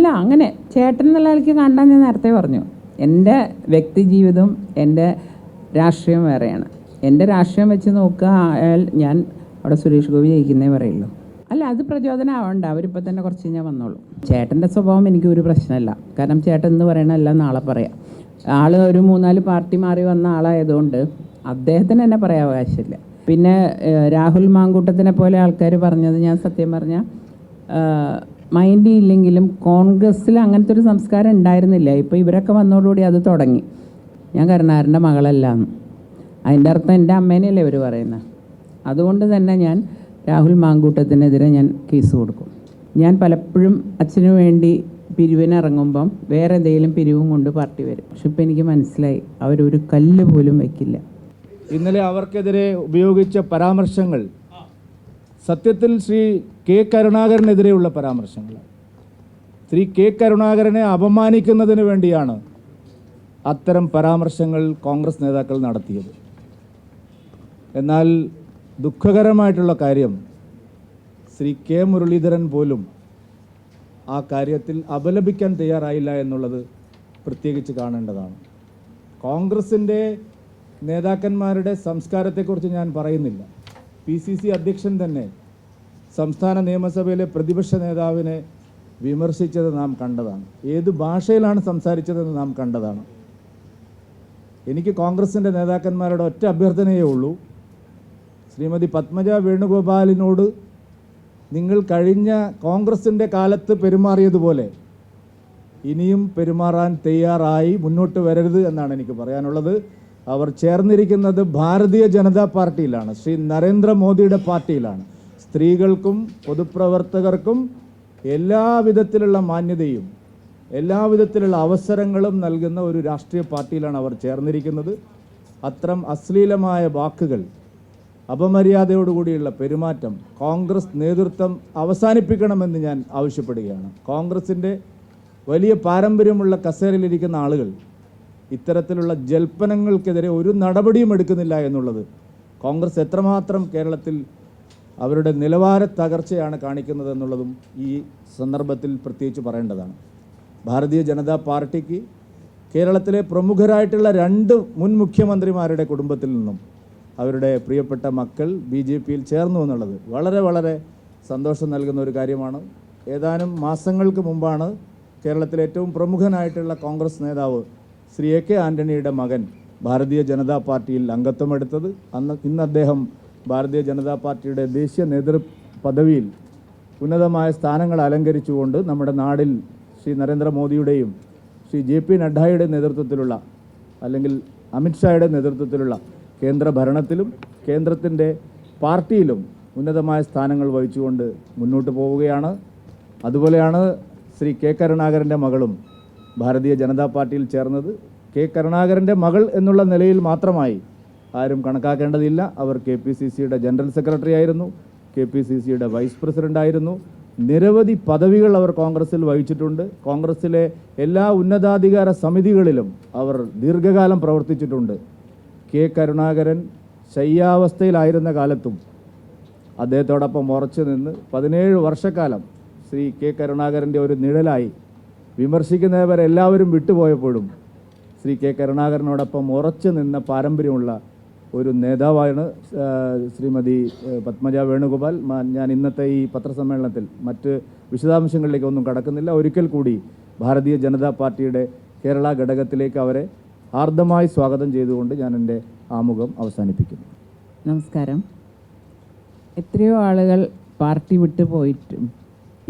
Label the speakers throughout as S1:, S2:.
S1: അല്ല അങ്ങനെ ചേട്ടൻ എന്നുള്ള നിലയ്ക്ക് കണ്ടാൽ ഞാൻ നേരത്തെ പറഞ്ഞു. എന്റെ വ്യക്തി ജീവിതവും എന്റെ രാഷ്ട്രീയം വേറെയാണ്. എന്റെ രാഷ്ട്രീയം വെച്ച് നോക്കുക ഞാൻ അവിടെ സുരേഷ് ഗോപി ജയിക്കുന്നേ പറയുള്ളൂ. അല്ല അത് പ്രചോദനം ആവണ്ട. അവരിപ്പോൾ തന്നെ കുറച്ച് കഴിഞ്ഞാൽ വന്നോളൂ. ചേട്ടന്റെ സ്വഭാവം എനിക്ക് ഒരു പ്രശ്നമല്ല. കാരണം ചേട്ടൻ എന്ന് പറയണ എല്ലാം നാളെ പറയാം. ആൾ ഒരു മൂന്നാൽ പാർട്ടി മാറി വന്ന ആളായതുകൊണ്ട് അദ്ദേഹത്തിന് തന്നെ പറയാൻ അവകാശമില്ല. പിന്നെ രാഹുൽ മാങ്കൂട്ടത്തിനെ പോലെ ആൾക്കാർ പറഞ്ഞത് ഞാൻ സത്യം പറഞ്ഞാൽ മൈൻഡ് ഇല്ലെങ്കിലും കോൺഗ്രസ്സിൽ അങ്ങനത്തെ ഒരു സംസ്കാരം ഉണ്ടായിരുന്നില്ല. ഇപ്പോൾ ഇവരൊക്കെ വന്നതോടുകൂടി അത് തുടങ്ങി. ഞാൻ കരുണാകരന്റെ മകളല്ലാന്ന് അതിന്റെ അർത്ഥം എന്റെ അമ്മേനെയല്ലേ ഇവർ പറയുന്നത് അതുകൊണ്ട് തന്നെ ഞാൻ രാഹുൽ മാങ്കൂട്ടത്തിനെതിരെ ഞാൻ കേസ് കൊടുക്കും. ഞാൻ പലപ്പോഴും അച്ഛനു വേണ്ടി പിരിവിനിറങ്ങുമ്പം വേറെ എന്തെങ്കിലും പിരിവും കൊണ്ട് പാർട്ടി വരും. പക്ഷെ ഇപ്പം എനിക്ക് മനസ്സിലായി അവരൊരു കല്ല് പോലും വയ്ക്കില്ല
S2: ഇന്നലെ അവർക്കെതിരെ ഉപയോഗിച്ച പരാമർശങ്ങൾ സത്യത്തിൽ ശ്രീ കെ കരുണാകരനെതിരെയുള്ള പരാമർശങ്ങൾ. ശ്രീ കെ കരുണാകരനെ അപമാനിക്കുന്നതിന് വേണ്ടിയാണ് അത്തരം പരാമർശങ്ങൾ കോൺഗ്രസ് നേതാക്കൾ നടത്തിയത്. എന്നാൽ ദുഃഖകരമായിട്ടുള്ള കാര്യം ശ്രീ കെ മുരളീധരൻ പോലും ആ കാര്യത്തിൽ അപലപിക്കാൻ തയ്യാറായില്ല എന്നുള്ളത് പ്രത്യേകിച്ച് കാണേണ്ടതാണ്. കോൺഗ്രസിന്റെ നേതാക്കന്മാരുടെ സംസ്കാരത്തെക്കുറിച്ച് ഞാൻ പറയുന്നില്ല. പി സി സി അധ്യക്ഷൻ തന്നെ സംസ്ഥാന നിയമസഭയിലെ പ്രതിപക്ഷ നേതാവിനെ വിമർശിച്ചത് നാം കണ്ടതാണ്. ഏത് ഭാഷയിലാണ് സംസാരിച്ചതെന്ന് നാം കണ്ടതാണ്. എനിക്ക് കോൺഗ്രസിന്റെ നേതാക്കന്മാരുടെ ഒറ്റ അഭ്യർത്ഥനയേ ഉള്ളൂ. ശ്രീമതി പത്മജ വേണുഗോപാലിനോട് നിങ്ങൾ കഴിഞ്ഞ കോൺഗ്രസിന്റെ കാലത്ത് പെരുമാറിയതുപോലെ ഇനിയും പെരുമാറാൻ തയ്യാറായി മുന്നോട്ട് വരരുത് എന്നാണ് എനിക്ക് പറയാനുള്ളത്. അവർ ചേർന്നിരിക്കുന്നത് ഭാരതീയ ജനതാ പാർട്ടിയിലാണ്. ശ്രീ നരേന്ദ്രമോദിയുടെ പാർട്ടിയിലാണ്. സ്ത്രീകൾക്കും പൊതുപ്രവർത്തകർക്കും എല്ലാവിധത്തിലുള്ള മാന്യതയും എല്ലാവിധത്തിലുള്ള അവസരങ്ങളും നൽകുന്ന ഒരു രാഷ്ട്രീയ പാർട്ടിയിലാണ് അവർ ചേർന്നിരിക്കുന്നത്. അത്തരം അശ്ലീലമായ വാക്കുകൾ അപമര്യാദയോടുകൂടിയുള്ള പെരുമാറ്റം കോൺഗ്രസ് നേതൃത്വം അവസാനിപ്പിക്കണമെന്ന് ഞാൻ ആവശ്യപ്പെടുകയാണ്. കോൺഗ്രസിന്റെ വലിയ പാരമ്പര്യമുള്ള കസേരയിലിരിക്കുന്ന ആളുകൾ ഇത്തരത്തിലുള്ള ജൽപ്പനങ്ങൾക്കെതിരെ ഒരു നടപടിയും എടുക്കുന്നില്ല എന്നുള്ളത് കോൺഗ്രസ് എത്രമാത്രം കേരളത്തിൽ അവരുടെ നിലവാര തകർച്ചയാണ് കാണിക്കുന്നത് എന്നുള്ളതും ഈ സന്ദർഭത്തിൽ പ്രത്യേകിച്ച് പറയേണ്ടതാണ്. ഭാരതീയ ജനതാ പാർട്ടിക്ക് കേരളത്തിലെ പ്രമുഖരായിട്ടുള്ള രണ്ട് മുൻ മുഖ്യമന്ത്രിമാരുടെ കുടുംബത്തിൽ നിന്നും അവരുടെ പ്രിയപ്പെട്ട മക്കൾ ബി ജെ പിയിൽ ചേർന്നു എന്നുള്ളത് വളരെ വളരെ സന്തോഷം നൽകുന്ന ഒരു കാര്യമാണ്. ഏതാനും മാസങ്ങൾക്ക് മുമ്പാണ് കേരളത്തിലെ ഏറ്റവും പ്രമുഖനായിട്ടുള്ള കോൺഗ്രസ് നേതാവ് ശ്രീ എ കെ ആന്റണിയുടെ മകൻ ഭാരതീയ ജനതാ പാർട്ടിയിൽ അംഗത്വമെടുത്തത്. അന്ന് ഇന്ന് അദ്ദേഹം ഭാരതീയ ജനതാ പാർട്ടിയുടെ ദേശീയ നേതൃ പദവിയിൽ ഉന്നതമായ സ്ഥാനങ്ങൾ അലങ്കരിച്ചുകൊണ്ട് നമ്മുടെ നാടിൽ ശ്രീ നരേന്ദ്രമോദിയുടെയും ശ്രീ ജെ പി നഡ്ഡയുടെ നേതൃത്വത്തിലുള്ള അല്ലെങ്കിൽ അമിത്ഷായുടെ നേതൃത്വത്തിലുള്ള കേന്ദ്ര ഭരണത്തിലും കേന്ദ്രത്തിന്റെ പാർട്ടിയിലും ഉന്നതമായ സ്ഥാനങ്ങൾ വഹിച്ചുകൊണ്ട് മുന്നോട്ട് പോവുകയാണ്. അതുപോലെയാണ് ശ്രീ കെ കരുണാകരന്റെ മകളും ഭാരതീയ ജനതാ പാർട്ടിയിൽ ചേർന്നത്. കെ കരുണാകരന്റെ മകൾ എന്നുള്ള നിലയിൽ മാത്രമായി ആരും കണക്കാക്കേണ്ടതില്ല. അവർ കെ പി സി സിയുടെ ജനറൽ സെക്രട്ടറി ആയിരുന്നു. കെ പി സി സിയുടെ വൈസ് പ്രസിഡന്റ് ആയിരുന്നു. നിരവധി പദവികൾ അവർ കോൺഗ്രസിൽ വഹിച്ചിട്ടുണ്ട്. കോൺഗ്രസിലെ എല്ലാ ഉന്നതാധികാര സമിതികളിലും അവർ ദീർഘകാലം പ്രവർത്തിച്ചിട്ടുണ്ട്. കെ കരുണാകരൻ ശയ്യാവസ്ഥയിലായിരുന്ന കാലത്തും അദ്ദേഹത്തോടൊപ്പം ഉറച്ചു നിന്ന് പതിനേഴ് വർഷക്കാലം ശ്രീ കെ കരുണാകരന്റെ ഒരു നിഴലായി വിമർശിക്കുന്നവരെല്ലാവരും വിട്ടുപോയപ്പോഴും ശ്രീ കെ കരുണാകരനോടൊപ്പം ഉറച്ചു നിന്ന പാരമ്പര്യമുള്ള ഒരു നേതാവാണ് ശ്രീമതി പത്മജ വേണുഗോപാൽ. ഞാൻ ഇന്നത്തെ ഈ പത്രസമ്മേളനത്തിൽ മറ്റ് വിശദാംശങ്ങളിലേക്കൊന്നും കടക്കുന്നില്ല. ഒരിക്കൽ കൂടി ഭാരതീയ ജനതാ പാർട്ടിയുടെ കേരള ഘടകത്തിലേക്ക് അവരെ ആർദ്രമായി സ്വാഗതം ചെയ്തുകൊണ്ട് ഞാൻ എന്റെ ആമുഖം അവസാനിപ്പിക്കുന്നു.
S1: നമസ്കാരം. എത്രയോ ആളുകൾ പാർട്ടി വിട്ടു പോയിട്ടും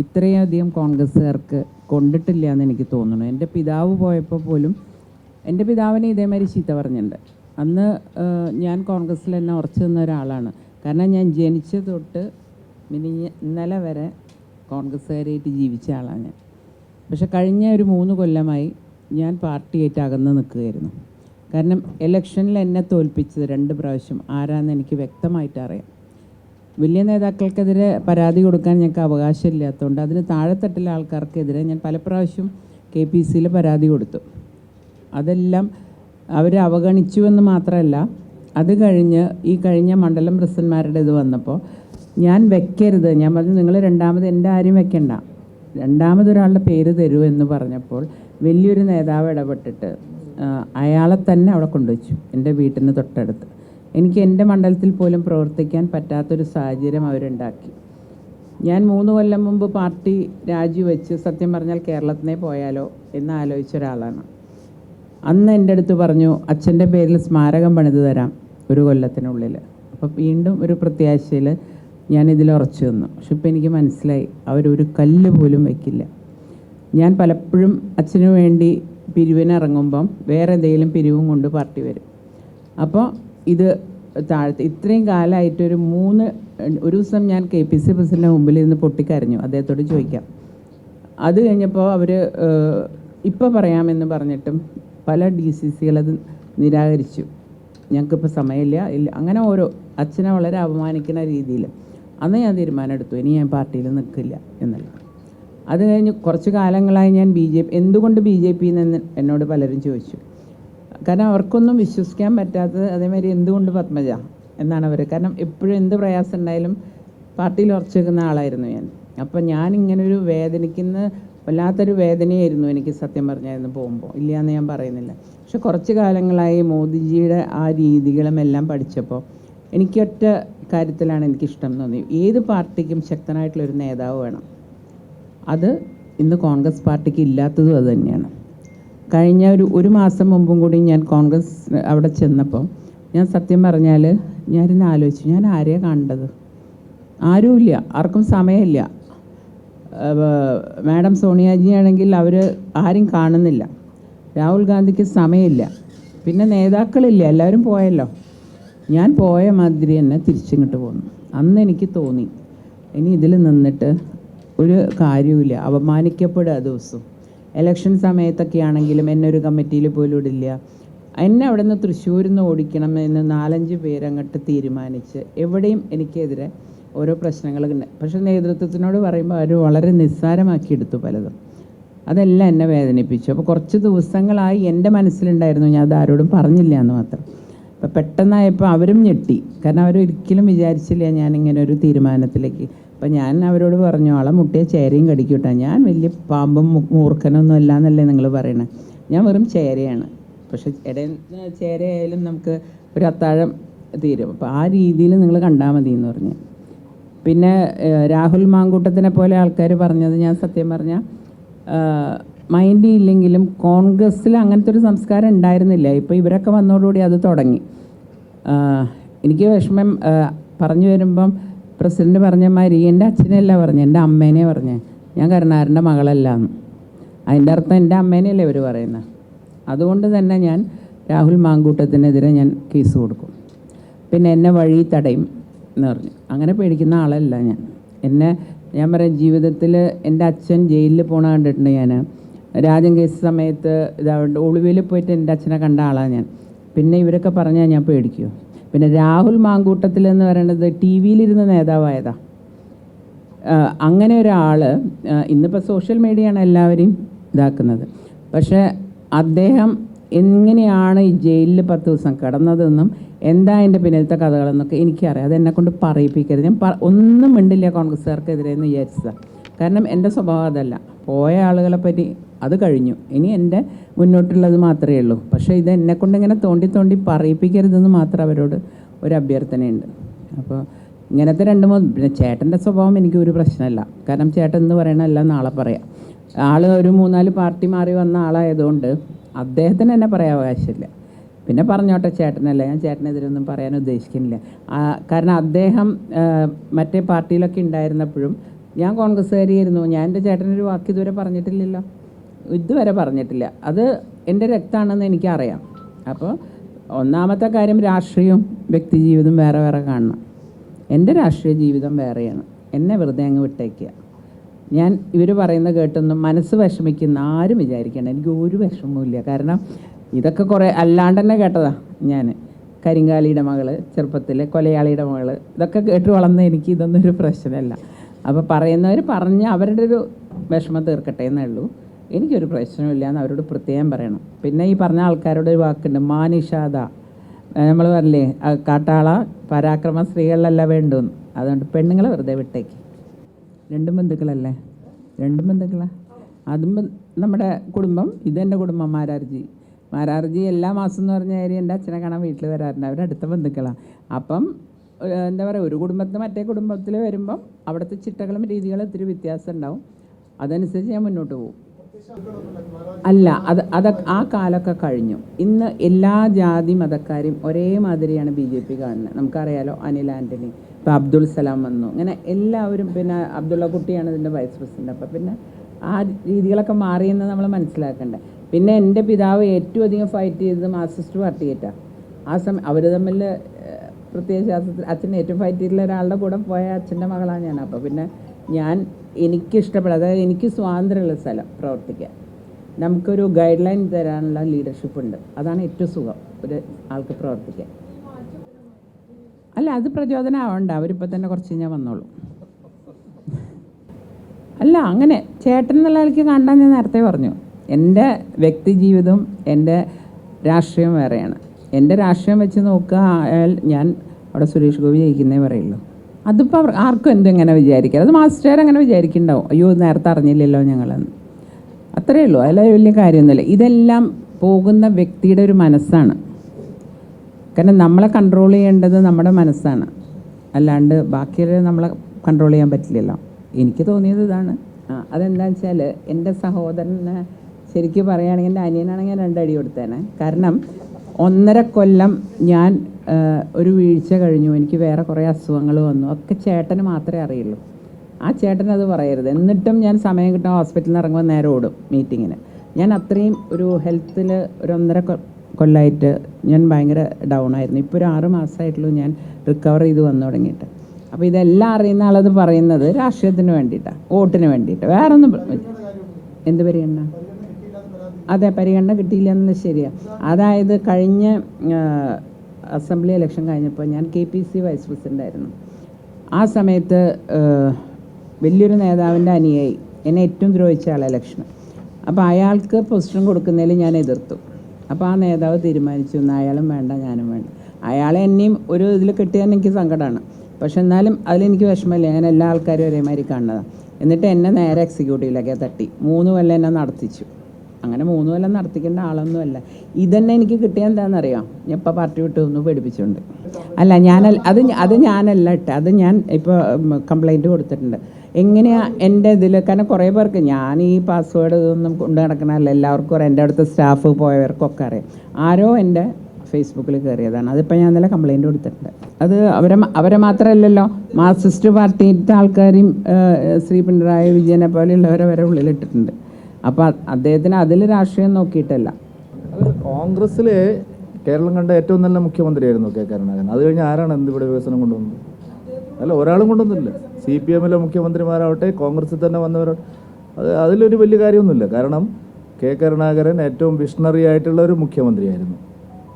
S1: ഇത്രയധികം കോൺഗ്രസ്സുകാർക്ക് കൊണ്ടിട്ടില്ല എന്ന് എനിക്ക് തോന്നുന്നു. എന്റെ പിതാവ് പോയപ്പോൾ പോലും എന്റെ പിതാവിനെ ഇതേമാതിരി ചീത്ത പറഞ്ഞിട്ടുണ്ട്. അന്ന് ഞാൻ കോൺഗ്രസ്സിൽ തന്നെ ഉറച്ചു നിന്ന ഒരാളാണ്. കാരണം ഞാൻ ജനിച്ച തൊട്ട് മിനിഞ്ഞ ഇന്നലെ വരെ കോൺഗ്രസ്സുകാരായിട്ട് ജീവിച്ച ആളാണ് ഞാൻ. പക്ഷെ കഴിഞ്ഞ ഒരു മൂന്ന് കൊല്ലമായി ഞാൻ പാർട്ടിയായിട്ട് അകന്ന് നിൽക്കുകയായിരുന്നു. കാരണം ഇലക്ഷനിൽ എന്നെ തോൽപ്പിച്ചത് രണ്ട് പ്രാവശ്യം. ആരാന്ന് എനിക്ക് വ്യക്തമായിട്ട് അറിയാം. വലിയ നേതാക്കൾക്കെതിരെ പരാതി കൊടുക്കാൻ ഞങ്ങൾക്ക് അവകാശമില്ലാത്തതുകൊണ്ട് അതിന് താഴെത്തട്ടിലെ ആൾക്കാർക്കെതിരെ ഞാൻ പല പ്രാവശ്യം കെ പി സിയിൽ പരാതി കൊടുത്തു. അതെല്ലാം അവർ അവഗണിച്ചു എന്ന് മാത്രമല്ല അത് കഴിഞ്ഞ് ഈ കഴിഞ്ഞ മണ്ഡലം പ്രസിഡന്മാരുടെ ഇത് വന്നപ്പോൾ ഞാൻ വെക്കരുത്. ഞാൻ പറഞ്ഞു നിങ്ങൾ രണ്ടാമത് എന്റെ ആരും വെക്കണ്ട. രണ്ടാമതൊരാളുടെ പേര് തരൂ എന്ന് പറഞ്ഞപ്പോൾ വലിയൊരു നേതാവ് ഇടപെട്ടിട്ട് അയാളെ തന്നെ അവിടെ കൊണ്ടുവച്ചു എന്റെ വീട്ടിന് തൊട്ടടുത്ത്. എനിക്ക് എന്റെ മണ്ഡലത്തിൽ പോലും പ്രവർത്തിക്കാൻ പറ്റാത്തൊരു സാഹചര്യം അവരുണ്ടാക്കി. ഞാൻ മൂന്ന് കൊല്ലം മുമ്പ് പാർട്ടി രാജിവെച്ച് സത്യം പറഞ്ഞാൽ കേരളത്തിനെ പോയാലോ എന്ന് ആലോചിച്ച ഒരാളാണ്. അന്ന് എന്റെ അടുത്ത് പറഞ്ഞു അച്ഛന്റെ പേരിൽ സ്മാരകം പണിതു തരാം ഒരു കൊല്ലത്തിനുള്ളിൽ. അപ്പോൾ വീണ്ടും ഒരു പ്രത്യാശയിൽ ഞാൻ ഇതിൽ ഉറച്ചു നിന്നു. പക്ഷെ ഇപ്പം എനിക്ക് മനസ്സിലായി അവരൊരു കല്ല് പോലും വയ്ക്കില്ല ഞാൻ പലപ്പോഴും അച്ഛനു വേണ്ടി പിരിവിനിറങ്ങുമ്പം വേറെ എന്തെങ്കിലും പിരിവും കൊണ്ട് പാർട്ടി വരും. അപ്പോൾ ഇത് താഴ്ത്ത് ഇത്രയും കാലമായിട്ട് ഒരു മൂന്ന് ഒരു ദിവസം ഞാൻ കെ പി സി പ്രസിഡന്റെ മുമ്പിൽ ഇരുന്ന് പൊട്ടിക്കരഞ്ഞു അദ്ദേഹത്തോട് ചോദിക്കാം. അത് കഴിഞ്ഞപ്പോൾ അവർ ഇപ്പോൾ പറയാമെന്ന് പറഞ്ഞിട്ടും പല ഡി സി സികളത് നിരാകരിച്ചു. ഞങ്ങൾക്കിപ്പോൾ സമയമില്ല. ഇല്ല അങ്ങനെ ഓരോ അച്ഛനെ വളരെ അപമാനിക്കുന്ന രീതിയിൽ. അന്ന് ഞാൻ തീരുമാനം എടുത്തു ഇനി ഞാൻ പാർട്ടിയിൽ നിൽക്കില്ല എന്നുള്ളത്. അത് കഴിഞ്ഞ് കുറച്ച് കാലങ്ങളായി ഞാൻ ബി ജെ പി എന്തുകൊണ്ട് ബി ജെ പി എന്ന് എന്നോട് പലരും ചോദിച്ചു. കാരണം അവർക്കൊന്നും വിശ്വസിക്കാൻ പറ്റാത്തത് അതേമാതിരി എന്തുകൊണ്ട് പത്മജ എന്നാണ് അവർ കാരണം എപ്പോഴും എന്ത് പ്രയാസം ഉണ്ടായാലും പാർട്ടിയിൽ ഉറച്ചു വെക്കുന്ന ആളായിരുന്നു ഞാൻ. അപ്പം ഞാൻ ഇങ്ങനൊരു വേദനിക്കുന്ന വല്ലാത്തൊരു വേദനയായിരുന്നു എനിക്ക് സത്യം പറഞ്ഞായിരുന്നു പോകുമ്പോൾ. ഇല്ലയെന്ന് ഞാൻ പറയുന്നില്ല. പക്ഷെ കുറച്ച് കാലങ്ങളായി മോദിജിയുടെ ആ രീതികളും എല്ലാം പഠിച്ചപ്പോൾ എനിക്കൊറ്റ കാര്യത്തിലാണ് എനിക്കിഷ്ടം തോന്നി. ഏത് പാർട്ടിക്കും ശക്തനായിട്ടുള്ളൊരു നേതാവ് വേണം. അത് ഇന്ന് കോൺഗ്രസ് പാർട്ടിക്ക് ഇല്ലാത്തതും അത് തന്നെയാണ്. കഴിഞ്ഞ ഒരു ഒരു മാസം മുമ്പും കൂടി ഞാൻ കോൺഗ്രസ് അവിടെ ചെന്നപ്പോൾ ഞാൻ സത്യം പറഞ്ഞാൽ ഞാനിന്ന് ആലോചിച്ചു ഞാൻ ആരെയാണ് കണ്ടത്? ആരുമില്ല ആർക്കും സമയമില്ല. മാഡം സോണിയാജി ആണെങ്കിൽ അവർ ആരും കാണുന്നില്ല. രാഹുൽ ഗാന്ധിക്ക് സമയമില്ല. പിന്നെ നേതാക്കളില്ല. എല്ലാവരും പോയല്ലോ. ഞാൻ പോയ മാതിരി തന്നെ തിരിച്ചിങ്ങോട്ട് പോന്നു. അന്ന് എനിക്ക് തോന്നി ഇനി ഇതിൽ നിന്നിട്ട് ഒരു കാര്യവുമില്ല. അപമാനിക്കപ്പെടുക ദിവസം. ഇലക്ഷൻ സമയത്തൊക്കെ ആണെങ്കിലും എന്നെ ഒരു കമ്മിറ്റിയിൽ പോലും ഇടില്ല. എന്നെ അവിടെ നിന്ന് തൃശ്ശൂരിൽ നിന്ന് ഓടിക്കണം എന്ന് നാലഞ്ച് പേരങ്ങോട്ട് തീരുമാനിച്ച് എവിടെയും എനിക്കെതിരെ ഓരോ പ്രശ്നങ്ങളുണ്ട്. പക്ഷെ നേതൃത്വത്തിനോട് പറയുമ്പോൾ അവർ വളരെ നിസ്സാരമാക്കി എടുത്തു പലതും. അതെല്ലാം എന്നെ വേദനിപ്പിച്ചു. അപ്പോൾ കുറച്ച് ദിവസങ്ങളായി എന്റെ മനസ്സിലുണ്ടായിരുന്നു ഞാൻ അത് ആരോടും പറഞ്ഞില്ല എന്ന് മാത്രം. അപ്പോൾ പെട്ടെന്നായപ്പോൾ അവരും ഞെട്ടി. കാരണം അവരൊരിക്കലും വിചാരിച്ചില്ല ഞാനിങ്ങനെ ഒരു തീരുമാനത്തിലേക്ക്. അപ്പം ഞാൻ അവരോട് പറഞ്ഞു ആളെ മുട്ടിയ ചേരയും കടിക്കൂട്ടാ. ഞാൻ വലിയ പാമ്പും മൂർക്കനൊന്നും അല്ല എന്നല്ലേ നിങ്ങൾ പറയണേ. ഞാൻ വെറും ചേരയാണ്. പക്ഷെ ഇടയിൽ ചേരയായാലും നമുക്ക് ഒരു അത്താഴം തീരും. അപ്പോൾ ആ രീതിയിൽ നിങ്ങൾ കണ്ടാൽ മതി എന്ന് പറഞ്ഞു. പിന്നെ രാഹുൽ മാങ്കൂട്ടത്തിനെ പോലെ ആൾക്കാർ പറഞ്ഞത് ഞാൻ സത്യം പറഞ്ഞാൽ മൈൻഡ് ഇല്ലെങ്കിലും കോൺഗ്രസ്സിൽ അങ്ങനത്തെ ഒരു സംസ്കാരം ഉണ്ടായിരുന്നില്ല. ഇപ്പോൾ ഇവരൊക്കെ വന്നതോടുകൂടി അത് തുടങ്ങി. എനിക്ക് വിഷമം പറഞ്ഞു വരുമ്പം പ്രസിഡന്റ് പറഞ്ഞ മാതിരി എന്റെ അച്ഛനെയല്ല പറഞ്ഞു എന്റെ അമ്മേനെ പറഞ്ഞു. ഞാൻ കരുണാകരന്റെ മകളല്ല എന്ന്. അതിന്റെ അർത്ഥം എന്റെ അമ്മേനെയല്ലേ ഇവർ പറയുന്നത് അതുകൊണ്ട് തന്നെ ഞാൻ രാഹുൽ മാങ്കൂട്ടത്തിനെതിരെ ഞാൻ കേസ് കൊടുക്കും. പിന്നെ എന്നെ വഴി തടയും. എന്ന് പറഞ്ഞു അങ്ങനെ പേടിക്കുന്ന ആളല്ല ഞാൻ. എന്നെ ഞാൻ പറയാം ജീവിതത്തിൽ എന്റെ അച്ഛൻ ജയിലിൽ പോണ കണ്ടിട്ടുണ്ട് ഞാൻ രാജൻ കേസ് സമയത്ത് ഇതാവേണ്ട ഒളിവിൽ പോയിട്ട് എന്റെ അച്ഛനെ കണ്ട ആളാണ് ഞാൻ. പിന്നെ ഇവരൊക്കെ പറഞ്ഞാൽ ഞാൻ പേടിക്കുമോ പിന്നെ രാഹുൽ മാങ്കൂട്ടത്തിൽ എന്ന് പറയുന്നത് ടി വിയിലിരുന്ന നേതാവായതാ. അങ്ങനെ ഒരാൾ ഇന്നിപ്പോൾ സോഷ്യൽ മീഡിയയാണ് എല്ലാവരെയും ഇതാക്കുന്നത്. പക്ഷേ അദ്ദേഹം എങ്ങനെയാണ് ഈ ജയിലിൽ പത്ത് ദിവസം കിടന്നതെന്നും എന്താ അതിന്റെ പിന്നിലത്തെ കഥകളെന്നൊക്കെ എനിക്കറിയാം. അത് എന്നെ കൊണ്ട് പറയിപ്പിക്കരുത്. ഞാൻ ഒന്നും മിണ്ടില്ല കോൺഗ്രസ്സുകാർക്കെതിരെ എന്ന് വിചാരിച്ചതാണ് കാരണം എന്റെ സ്വഭാവം അതല്ല. പോയ ആളുകളെ പറ്റി അത് കഴിഞ്ഞു. ഇനി എന്റെ മുന്നോട്ടുള്ളത് മാത്രമേ ഉള്ളൂ. പക്ഷേ ഇത് എന്നെ കൊണ്ട് ഇങ്ങനെ തോണ്ടി തോണ്ടി പറയിപ്പിക്കരുതെന്ന് മാത്രം അവരോട് ഒരു അഭ്യർത്ഥനയുണ്ട്. അപ്പോൾ ഇങ്ങനത്തെ രണ്ട് മൂന്ന് പിന്നെ ചേട്ടന്റെ സ്വഭാവം എനിക്ക് ഒരു പ്രശ്നമല്ല. കാരണം ചേട്ടൻ എന്ന് പറയണല്ല നാളെ പറയാം. ആൾ ഒരു മൂന്നാൽ പാർട്ടി മാറി വന്ന ആളായതുകൊണ്ട് അദ്ദേഹത്തിന് തന്നെ പറയാൻ അവകാശമില്ല. പിന്നെ പറഞ്ഞോട്ടെ ചേട്ടനല്ല? ഞാൻ ചേട്ടനെതിരൊന്നും പറയാൻ ഉദ്ദേശിക്കുന്നില്ല. കാരണം അദ്ദേഹം മറ്റേ പാർട്ടിയിലൊക്കെ ഉണ്ടായിരുന്നപ്പോഴും ഞാൻ കോൺഗ്രസ്സുകാരിയായിരുന്നു. ഞാൻ എന്റെ ചേട്ടനൊരു വാക്ക് ഇതുവരെ പറഞ്ഞിട്ടില്ലല്ലോ. ഇതുവരെ പറഞ്ഞിട്ടില്ല. അത് എന്റെ രക്തമാണെന്ന് എനിക്കറിയാം. അപ്പോൾ ഒന്നാമത്തെ കാര്യം രാഷ്ട്രീയവും വ്യക്തി വ്യക്തിജീവിതവും വേറെ വേറെ കാണണം. എന്റെ രാഷ്ട്രീയ ജീവിതം വേറെയാണ്. എന്നെ വെറുതെ അങ്ങ് വിട്ടേക്കുക. ഞാൻ ഇവർ പറയുന്ന കേട്ടൊന്നും മനസ്സ് വിഷമിക്കുന്ന ആരും വിചാരിക്കേണ്ട. എനിക്ക് ഒരു വിഷമവുമില്ല. കാരണം ഇതൊക്കെ കുറേ അല്ലാണ്ട് തന്നെ കേട്ടതാ ഞാൻ കരിങ്കാലിയുടെ മകൾ ചെറുപ്പത്തിൽ കൊലയാളിയുടെ മകൾ ഇതൊക്കെ കേട്ട് വളർന്ന എനിക്ക് ഇതൊന്നും ഒരു പ്രശ്നമല്ല. അപ്പോൾ പറയുന്നവർ പറഞ്ഞ് അവരുടെ ഒരു വിഷമം തീർക്കട്ടെ എന്നേ ഉള്ളൂ എനിക്കൊരു പ്രശ്നമില്ല എന്ന് അവരോട് പ്രത്യേകം പറയണം. പിന്നെ ഈ പറഞ്ഞ ആൾക്കാരോട് ഒരു വാക്കുണ്ട് മാനിഷാദ. നമ്മൾ പറഞ്ഞില്ലേ കാട്ടാള പരാക്രമ സ്ത്രീകളിലല്ല വേണ്ടുന്ന്. അതുകൊണ്ട് പെണ്ണുങ്ങളെ വെറുതെ വിട്ടേക്ക്. രണ്ടും ബന്ധുക്കളല്ലേ? രണ്ടും ബന്ധുക്കളാ? അതും നമ്മുടെ കുടുംബം ഇതെന്റെ കുടുംബം മാരാർജി. മാരാർജി എല്ലാ മാസം എന്ന് പറഞ്ഞ കാര്യം എന്റെ അച്ഛനെ കാണാൻ വീട്ടിൽ വരാറുണ്ട്. അവർ അടുത്ത ബന്ധുക്കളാണ് അപ്പം എന്താ പറയുക ഒരു കുടുംബത്തിൽ മറ്റേ കുടുംബത്തിൽ വരുമ്പം അവിടുത്തെ ചിട്ടകളും രീതികളും ഇത്തിരി വ്യത്യാസം ഉണ്ടാവും. അതനുസരിച്ച് ഞാൻ മുന്നോട്ട് പോകും. അല്ല അത് അത് ആ കാലമൊക്കെ കഴിഞ്ഞു. ഇന്ന് എല്ലാ ജാതി മതക്കാരും ഒരേ മാതിരിയാണ് ബി ജെ പി കാണുന്നത്. നമുക്കറിയാലോ അനിൽ ആന്റണി ഇപ്പോൾ അബ്ദുൾ സലാം വന്നു. അങ്ങനെ എല്ലാവരും പിന്നെ അബ്ദുള്ള കുട്ടിയാണ് ഇതിന്റെ വൈസ് പ്രസിഡന്റ്. അപ്പോൾ പിന്നെ ആ രീതികളൊക്കെ മാറിയെന്ന് നമ്മൾ മനസ്സിലാക്കണ്ടേ. പിന്നെ എന്റെ പിതാവ് ഏറ്റവും അധികം ഫൈറ്റ് ചെയ്തത് മാർസിസ്റ്റ് പാർട്ടിയായിട്ടാണ് ആ സമയം അവർ തമ്മിൽ പ്രത്യേക ശാസ്ത്രത്തിൽ അച്ഛൻ ഏറ്റവും ഫൈറ്റ് ചെയ്തിട്ടുള്ള ഒരാളുടെ കൂടെ പോയ അച്ഛന്റെ മകളാണ് ഞാൻ. അപ്പോൾ പിന്നെ ഞാൻ എനിക്കിഷ്ടപ്പെടുക അതായത് എനിക്ക് സ്വാതന്ത്ര്യമുള്ള സ്ഥലം പ്രവർത്തിക്കാൻ. നമുക്കൊരു ഗൈഡ് ലൈൻ തരാനുള്ള ലീഡർഷിപ്പ് ഉണ്ട്. അതാണ് ഏറ്റവും സുഖം ഒരു ആൾക്ക് പ്രവർത്തിക്കാൻ. അല്ല അത് പ്രചോദനം ആവണ്ട അവരിപ്പോൾ തന്നെ കുറച്ച് കഴിഞ്ഞാൽ വന്നോളൂ. അല്ല അങ്ങനെ ചേട്ടൻ എന്നുള്ള ആൾക്ക് കണ്ടാൽ ഞാൻ നേരത്തെ പറഞ്ഞു. എന്റെ വ്യക്തി ജീവിതവും എന്റെ രാഷ്ട്രീയം വേറെയാണ്. എന്റെ രാഷ്ട്രീയം വെച്ച് നോക്കിയാൽ ഞാൻ അവിടെ സുരേഷ് ഗോപി ജയിക്കുന്നേ പറയുള്ളൂ. അതിപ്പോൾ അവർ ആർക്കും എന്തെങ്ങനെ വിചാരിക്കാം അത് മാസ്റ്റർ അങ്ങനെ വിചാരിക്കുന്നുണ്ടാവും. അയ്യോ നേരത്തെ അറിഞ്ഞില്ലല്ലോ ഞങ്ങളെന്ന്. അത്രയേ ഉള്ളൂ. അതിൽ വലിയ കാര്യമൊന്നുമില്ല. ഇതെല്ലാം പോകുന്ന വ്യക്തിയുടെ ഒരു മനസ്സാണ്. കാരണം നമ്മളെ കൺട്രോൾ ചെയ്യേണ്ടത് നമ്മുടെ മനസ്സാണ്. അല്ലാണ്ട് ബാക്കിയുള്ളവരെ നമ്മളെ കൺട്രോൾ ചെയ്യാൻ പറ്റില്ലല്ലോ. എനിക്ക് തോന്നിയത് ഇതാണ്. അതെന്താണെന്ന് വെച്ചാൽ എന്റെ സഹോദരനെ ശരിക്കും പറയുകയാണെങ്കിൽ എന്റെ ഞാൻ രണ്ടടി കൊടുത്തേനെ. കാരണം ഒന്നര കൊല്ലം ഞാൻ ഒരു വീഴ്ച കഴിഞ്ഞു. എനിക്ക് വേറെ കുറേ അസുഖങ്ങൾ വന്നു. ഒക്കെ ചേട്ടന് മാത്രമേ അറിയുള്ളൂ. ആ ചേട്ടൻ അത് പറയരുത്. എന്നിട്ടും ഞാൻ സമയം കിട്ടുന്ന ഹോസ്പിറ്റലിൽ നിന്ന് ഇറങ്ങുമ്പോൾ നേരെ ഓടും മീറ്റിങ്ങിന്. ഞാൻ അത്രയും ഒരു ഹെൽത്തിൽ ഒരു ഒന്നര കൊല്ലമായിട്ട് ഞാൻ ഭയങ്കര ഡൗൺ ആയിരുന്നു. ഇപ്പോൾ ഒരു ആറ് മാസമായിട്ടുള്ളൂ ഞാൻ റിക്കവർ ചെയ്ത് വന്നു തുടങ്ങിയിട്ട്. അപ്പോൾ ഇതെല്ലാം അറിയുന്ന ആളത് പറയുന്നത് രാഷ്ട്രീയത്തിന് വേണ്ടിയിട്ടാണ് വോട്ടിന് വേണ്ടിയിട്ട്. വേറൊന്നും എന്ത് പരിഗണന അതെ പരിഗണന കിട്ടിയില്ല എന്നത് ശരിയാണ് അതായത് കഴിഞ്ഞ അസംബ്ലി ഇലക്ഷൻ കഴിഞ്ഞപ്പോൾ ഞാൻ K P C vice president ആയിരുന്നു. ആ സമയത്ത് വലിയൊരു നേതാവിന്റെ അനുയായി എന്നെ ഏറ്റവും ദ്രോഹിച്ച ആൾ ഇലക്ഷൻ അപ്പോൾ അയാൾക്ക് പൊസിഷൻ കൊടുക്കുന്നതിൽ ഞാൻ എതിർത്തു. അപ്പോൾ ആ നേതാവ് തീരുമാനിച്ചു എന്നാൽ അയാളും വേണ്ട ഞാനും വേണ്ട. അയാളെ എന്നെയും ഒരു ഇതിൽ കിട്ടിയാൽ എനിക്ക് സങ്കടമാണ്. പക്ഷെ എന്നാലും അതിലെനിക്ക് വിഷമമില്ല. ഞാൻ എല്ലാ ആൾക്കാരും ഒരേമാതിരി കാണുന്നതാണ് എന്നിട്ട് എന്നെ നേരെ എക്സിക്യൂട്ടീവിലൊക്കെ തട്ടി. മൂന്ന് കൊല്ലം എന്നെ നടത്തിച്ചു. അങ്ങനെ മൂന്ന് കൊല്ലം നടത്തിക്കേണ്ട ആളൊന്നുമല്ല. ഇതന്നെ എനിക്ക് കിട്ടിയ എന്താണെന്നറിയാം ഞാൻ ഇപ്പോൾ പാർട്ടി വിട്ട് ഒന്ന് പഠിപ്പിച്ചുകൊണ്ട് അല്ല ഞാൻ അത് അത് ഞാനല്ല ഇട്ട്. അത് ഞാൻ ഇപ്പോൾ കംപ്ലൈന്റ് കൊടുത്തിട്ടുണ്ട്. എങ്ങനെയാ എന്റെ ഇതിൽ കാരണം കുറേ പേർക്ക് ഞാൻ ഈ പാസ്വേഡ് ഇതൊന്നും കൊണ്ട് നടക്കണമല്ല എല്ലാവർക്കും അറിയാം. എന്റെ അടുത്ത സ്റ്റാഫ് പോയവർക്കൊക്കെ അറിയാം. ആരോ എന്റെ ഫേസ്ബുക്കിൽ കയറിയതാണ് അതിപ്പോൾ ഞാൻ ഇന്നലെ കംപ്ലൈന്റ് കൊടുത്തിട്ടുണ്ട്. അത് അവരെ അവരെ മാത്രമല്ലല്ലോ മാർക്സിസ്റ്റ് പാർട്ടിയിലത്തെ ആൾക്കാരെയും ശ്രീ പിണറായി വിജയനെ പോലെയുള്ളവരെ വരെ ഉള്ളിലിട്ടിട്ടുണ്ട്. അപ്പോൾ അദ്ദേഹത്തിന് അതിൽ രാഷ്ട്രീയം നോക്കിയിട്ടല്ല.
S2: കോൺഗ്രസ്സിലെ കേരളം കണ്ട ഏറ്റവും നല്ല മുഖ്യമന്ത്രിയായിരുന്നു കെ കരുണാകരൻ. അത് കഴിഞ്ഞ് ആരാണ് എന്ത് ഇവിടെ വികസനം കൊണ്ടുവന്നത്? അല്ല ഒരാളും കൊണ്ടുവന്നില്ല സി പി എമ്മിലെ മുഖ്യമന്ത്രിമാരാവട്ടെ കോൺഗ്രസിൽ തന്നെ വന്നവർ അത് അതിലൊരു വലിയ കാര്യമൊന്നുമില്ല. കാരണം കെ കരുണാകരൻ ഏറ്റവും വിഷണറി ആയിട്ടുള്ള ഒരു മുഖ്യമന്ത്രിയായിരുന്നു.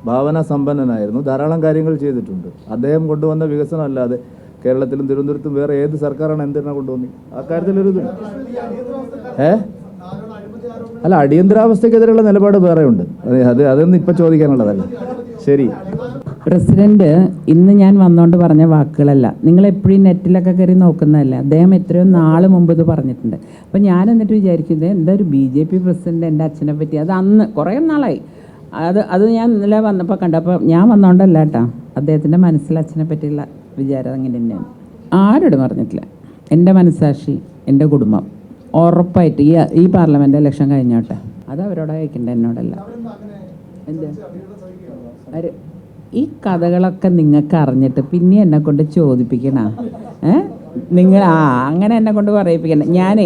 S2: ഭാവന സമ്പന്നനായിരുന്നു. ധാരാളം കാര്യങ്ങൾ ചെയ്തിട്ടുണ്ട്. അദ്ദേഹം കൊണ്ടുവന്ന വികസനം അല്ലാതെ കേരളത്തിലും തിരുവനന്തപുരത്തും വേറെ ഏത് സർക്കാരാണ് എന്തിനാ കൊണ്ടുവന്നത്? ആ കാര്യത്തിലൊരു ഏഹ് അല്ല അടിയന്തരാവസ്ഥക്കെതിരെയുള്ള നിലപാട് വേറെ ഉണ്ട് അത് അത് അതൊന്നും ഇപ്പൊ ചോദിക്കാനുള്ളതല്ല. ശരി.
S1: പ്രസിഡന്റ് ഇന്ന് ഞാൻ വന്നോണ്ട് പറഞ്ഞ വാക്കുകളല്ല. നിങ്ങൾ എപ്പോഴും നെറ്റിലൊക്കെ കയറി നോക്കുന്നതല്ലേ? അദ്ദേഹം എത്രയോ നാൾ മുമ്പ് ഇത് പറഞ്ഞിട്ടുണ്ട്. അപ്പം ഞാൻ എന്നിട്ട് വിചാരിക്കുന്നത് എന്താ ഒരു ബി ജെ പി പ്രസിഡന്റ് എന്റെ അച്ഛനെ പറ്റി? അത് അന്ന് കുറേ നാളായി. അത് അത് ഞാൻ ഇന്നലെ വന്നപ്പോൾ കണ്ടു. അപ്പോൾ ഞാൻ വന്നോണ്ടല്ല കേട്ടോ. അദ്ദേഹത്തിന്റെ മനസ്സിൽ അച്ഛനെ പറ്റിയുള്ള വിചാരം അങ്ങനെ തന്നെയാണ്. ആരോടും പറഞ്ഞിട്ടില്ല എന്റെ മനസ്സാക്ഷി എന്റെ കുടുംബം. ഉറപ്പായിട്ട് ഈ ഈ പാർലമെന്റ് ഇലക്ഷൻ കഴിഞ്ഞോട്ടെ? അത് അവരോട് എന്നോടല്ല. എന്ത്? ഈ കഥകളൊക്കെ നിങ്ങൾക്ക് അറിഞ്ഞിട്ട് പിന്നെ എന്നെ കൊണ്ട് ചോദിപ്പിക്കണ? ഏ? നിങ്ങൾ ആ അങ്ങനെ എന്നെ കൊണ്ട് പറയിപ്പിക്കണ്ട. ഞാൻ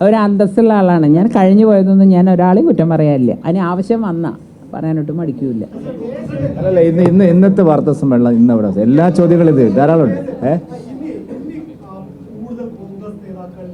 S1: ഒരു അന്തസ്സുള്ള ആളാണ്. ഞാൻ കഴിഞ്ഞു പോയതൊന്നും ഞാൻ ഒരാളെയും കുറ്റം പറയാനില്ല. അതിന് ആവശ്യം വന്നാ. പറയാനൊട്ടും മടിക്കൂല
S2: അല്ലല്ല ഇന്ന് ഇന്ന് ഇന്നത്തെ വാർത്താ സമ്മേളനം ഇന്ന് അവിടെ എല്ലാ ചോദ്യങ്ങളും ഇത് ധാരാളം ഉണ്ട് ഏ
S3: കൂടുതൽ കോൺഗ്രസ് നേതാക്കൾ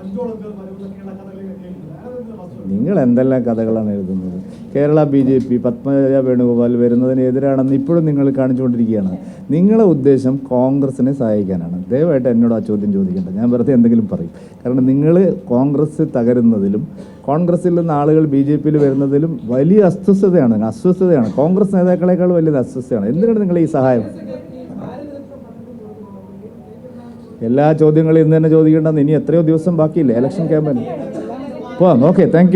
S3: അഞ്ചോളം പേർ വരുമെന്നൊക്കെയുള്ള കഥകളൊക്കെ കേൾക്കുന്നത്
S2: നിങ്ങൾ എന്തെല്ലാം കഥകളാണ് എഴുതുന്നത്? Kerala B J P Padmaja Venugopal വരുന്നതിന് എതിരാണെന്ന് ഇപ്പോഴും നിങ്ങൾ കാണിച്ചുകൊണ്ടിരിക്കുകയാണ്. നിങ്ങളെ ഉദ്ദേശം കോൺഗ്രസിനെ സഹായിക്കാനാണ്. ദയവായിട്ട് എന്നോട് ആ ചോദ്യം ചോദിക്കേണ്ട. ഞാൻ വെറുതെ എന്തെങ്കിലും പറയും. കാരണം നിങ്ങൾ കോൺഗ്രസ് തകരുന്നതിലും കോൺഗ്രസിൽ നിന്ന് ആളുകൾ ബി ജെ പിയിൽ വരുന്നതിലും വലിയ അസ്വസ്ഥതയാണ് അസ്വസ്ഥതയാണ്. കോൺഗ്രസ് നേതാക്കളെക്കാൾ വലിയ അസ്വസ്ഥതയാണ്. എന്തിനാണ് നിങ്ങൾ ഈ സഹായം? എല്ലാ ചോദ്യങ്ങളും ഇന്ന് തന്നെ ചോദിക്കേണ്ടെന്ന് ഇനി എത്രയോ ദിവസം ബാക്കിയില്ലേ? ഇലക്ഷൻ ക്യാമ്പയിൻ പോവാം. Okay thank